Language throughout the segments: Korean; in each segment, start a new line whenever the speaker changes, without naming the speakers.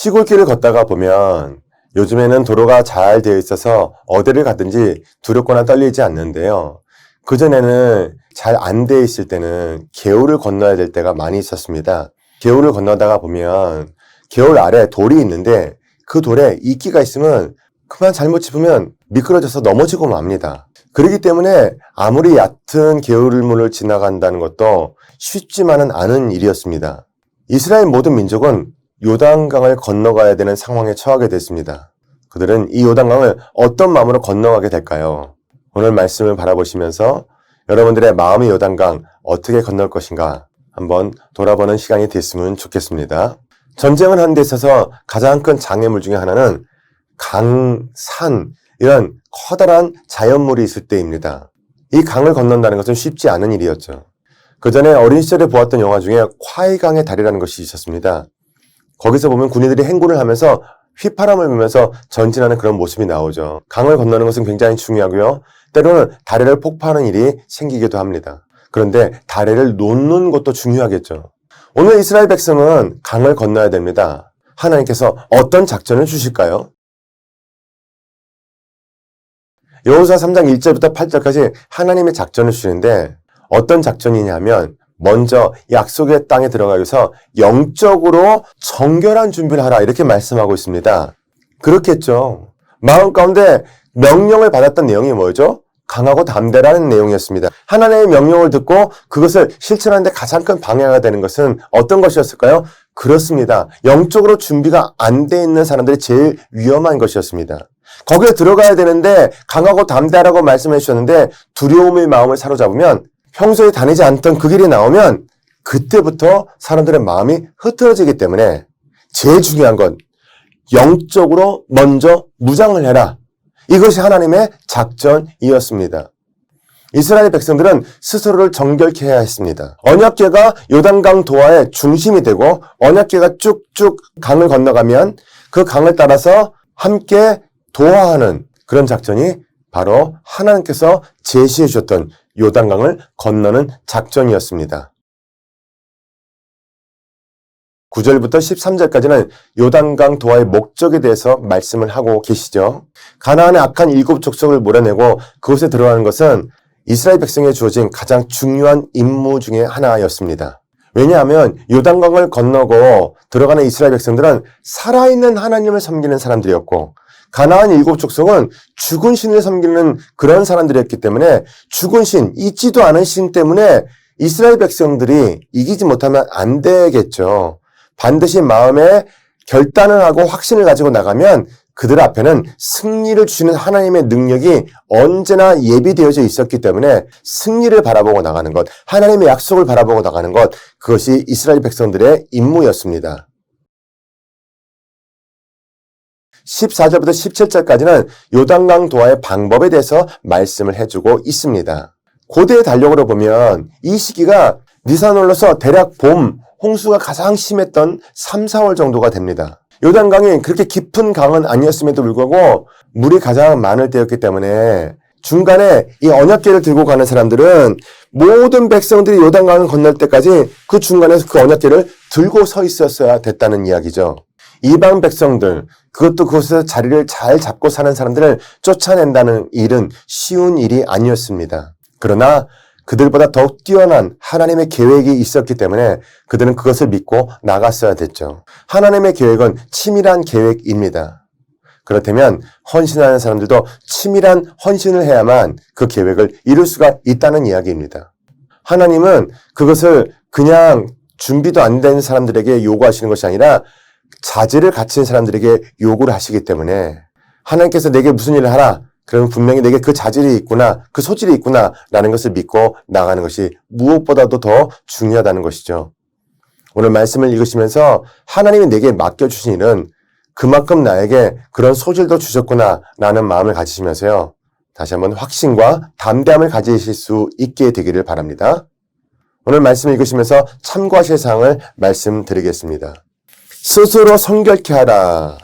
시골길을 걷다가 보면 요즘에는 도로가 잘 되어 있어서 어디를 가든지 두렵거나 떨리지 않는데요. 그전에는 잘안 되어 있을 때는 개울을 건너야 될 때가 많이 있었습니다. 개울을 건너다가 보면 개울 아래 돌이 있는데 그 돌에 이끼가 있으면 그만 잘못 짚으면 미끄러져서 넘어지고 맙니다. 그렇기 때문에 아무리 얕은 개울물을 지나간다는 것도 쉽지만은 않은 일이었습니다. 이스라엘 모든 민족은 요단강을 건너가야 되는 상황에 처하게 됐습니다. 그들은 이 요단강을 어떤 마음으로 건너가게 될까요? 오늘 말씀을 바라보시면서 여러분들의 마음의 요단강 어떻게 건널 것인가 한번 돌아보는 시간이 됐으면 좋겠습니다. 전쟁을 하는 데 있어서 가장 큰 장애물 중에 하나는 강, 산, 이런 커다란 자연물이 있을 때입니다. 이 강을 건넌다는 것은 쉽지 않은 일이었죠. 그 전에 어린 시절에 보았던 영화 중에 콰이강의 다리라는 것이 있었습니다. 거기서 보면 군인들이 행군을 하면서 휘파람을 불면서 전진하는 그런 모습이 나오죠. 강을 건너는 것은 굉장히 중요하고요. 때로는 다리를 폭파하는 일이 생기기도 합니다. 그런데 다리를 놓는 것도 중요하겠죠. 오늘 이스라엘 백성은 강을 건너야 됩니다. 하나님께서 어떤 작전을 주실까요? 여호수아 3장 1절부터 8절까지 하나님의 작전을 주시는데 어떤 작전이냐면 먼저 약속의 땅에 들어가기 위해서 영적으로 정결한 준비를 하라 이렇게 말씀하고 있습니다. 그렇겠죠. 마음 가운데 명령을 받았던 내용이 뭐죠? 강하고 담대라는 내용이었습니다. 하나님의 명령을 듣고 그것을 실천하는데 가장 큰 방해가 되는 것은 어떤 것이었을까요? 그렇습니다. 영적으로 준비가 안 돼 있는 사람들이 제일 위험한 것이었습니다. 거기에 들어가야 되는데 강하고 담대하라고 말씀해 주셨는데 두려움의 마음을 사로잡으면 평소에 다니지 않던 그 길이 나오면 그때부터 사람들의 마음이 흐트러지기 때문에 제일 중요한 건 영적으로 먼저 무장을 해라. 이것이 하나님의 작전이었습니다. 이스라엘 백성들은 스스로를 정결케 해야 했습니다. 언약궤가 요단강 도하의 중심이 되고 언약궤가 쭉쭉 강을 건너가면 그 강을 따라서 함께 도하하는 그런 작전이 바로 하나님께서 제시해 주셨던 요단강을 건너는 작전이었습니다. 9절부터 13절까지는 요단강 도하의 목적에 대해서 말씀을 하고 계시죠. 가나안의 악한 일곱 족속을 몰아내고 그곳에 들어가는 것은 이스라엘 백성에 주어진 가장 중요한 임무 중의 하나였습니다. 왜냐하면 요단강을 건너고 들어가는 이스라엘 백성들은 살아있는 하나님을 섬기는 사람들이었고 가나안 일곱 족속은 죽은 신을 섬기는 그런 사람들이었기 때문에 죽은 신, 있지도 않은 신 때문에 이스라엘 백성들이 이기지 못하면 안 되겠죠. 반드시 마음에 결단을 하고 확신을 가지고 나가면 그들 앞에는 승리를 주시는 하나님의 능력이 언제나 예비되어져 있었기 때문에 승리를 바라보고 나가는 것, 하나님의 약속을 바라보고 나가는 것, 그것이 이스라엘 백성들의 임무였습니다. 14절부터 17절까지는 요단강 도하의 방법에 대해서 말씀을 해주고 있습니다. 고대의 달력으로 보면 이 시기가 니산올로서 대략 봄, 홍수가 가장 심했던 3, 4월 정도가 됩니다. 요단강이 그렇게 깊은 강은 아니었음에도 불구하고 물이 가장 많을 때였기 때문에 중간에 이 언약궤를 들고 가는 사람들은 모든 백성들이 요단강을 건널 때까지 그 중간에서 그 언약궤를 들고 서 있었어야 됐다는 이야기죠. 이방 백성들, 그것도 그곳에서 자리를 잘 잡고 사는 사람들을 쫓아낸다는 일은 쉬운 일이 아니었습니다. 그러나 그들보다 더욱 뛰어난 하나님의 계획이 있었기 때문에 그들은 그것을 믿고 나갔어야 됐죠. 하나님의 계획은 치밀한 계획입니다. 그렇다면 헌신하는 사람들도 치밀한 헌신을 해야만 그 계획을 이룰 수가 있다는 이야기입니다. 하나님은 그것을 그냥 준비도 안 된 사람들에게 요구하시는 것이 아니라 자질을 갖춘 사람들에게 요구를 하시기 때문에 하나님께서 내게 무슨 일을 하라. 그러면 분명히 내게 그 자질이 있구나, 그 소질이 있구나, 라는 것을 믿고 나가는 것이 무엇보다도 더 중요하다는 것이죠. 오늘 말씀을 읽으시면서 하나님이 내게 맡겨주신 일은 그만큼 나에게 그런 소질도 주셨구나, 라는 마음을 가지시면서요. 다시 한번 확신과 담대함을 가지실 수 있게 되기를 바랍니다. 오늘 말씀 읽으시면서 참고하실 사항을 말씀드리겠습니다. 스스로 성결케 하라.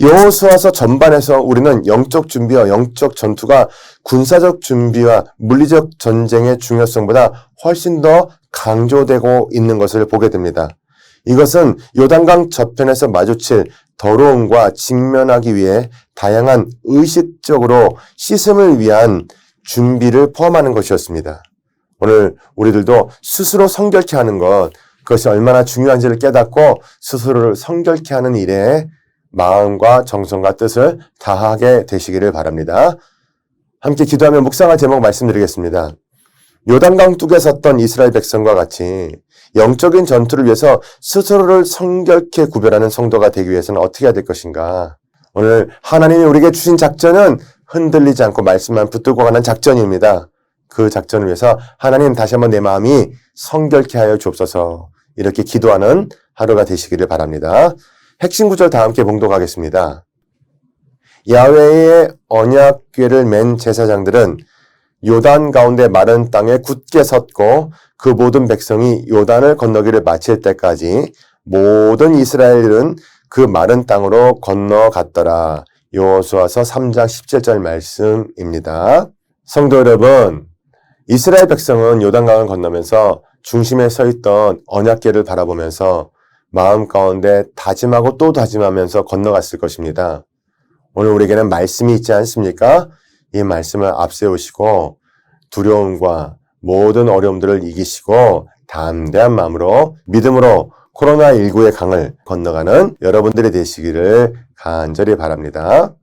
여호수아서 전반에서 우리는 영적 준비와 영적 전투가 군사적 준비와 물리적 전쟁의 중요성보다 훨씬 더 강조되고 있는 것을 보게 됩니다. 이것은 요단강 저편에서 마주칠 더러움과 직면하기 위해 다양한 의식적으로 씻음을 위한 준비를 포함하는 것이었습니다. 오늘 우리들도 스스로 성결케 하는 것, 그것이 얼마나 중요한지를 깨닫고 스스로를 성결케 하는 일에 마음과 정성과 뜻을 다하게 되시기를 바랍니다. 함께 기도하며 묵상할 제목 말씀드리겠습니다. 요단강 뚝에 섰던 이스라엘 백성과 같이 영적인 전투를 위해서 스스로를 성결케 구별하는 성도가 되기 위해서는 어떻게 해야 될 것인가? 오늘 하나님이 우리에게 주신 작전은 흔들리지 않고 말씀만 붙들고 가는 작전입니다. 그 작전을 위해서 하나님 다시 한번 내 마음이 성결케 하여 주옵소서 이렇게 기도하는 하루가 되시기를 바랍니다. 핵심 구절 다 함께 봉독하겠습니다. 야외의 언약궤를 맨 제사장들은 요단 가운데 마른 땅에 굳게 섰고 그 모든 백성이 요단을 건너기를 마칠 때까지 모든 이스라엘은 그 마른 땅으로 건너갔더라. 여호수아서 3장 17절 말씀입니다. 성도 여러분, 이스라엘 백성은 요단강을 건너면서 중심에 서 있던 언약궤를 바라보면서 마음 가운데 다짐하고 또 다짐하면서 건너갔을 것입니다. 오늘 우리에게는 말씀이 있지 않습니까? 이 말씀을 앞세우시고 두려움과 모든 어려움들을 이기시고 담대한 마음으로 믿음으로 코로나19의 강을 건너가는 여러분들이 되시기를 간절히 바랍니다.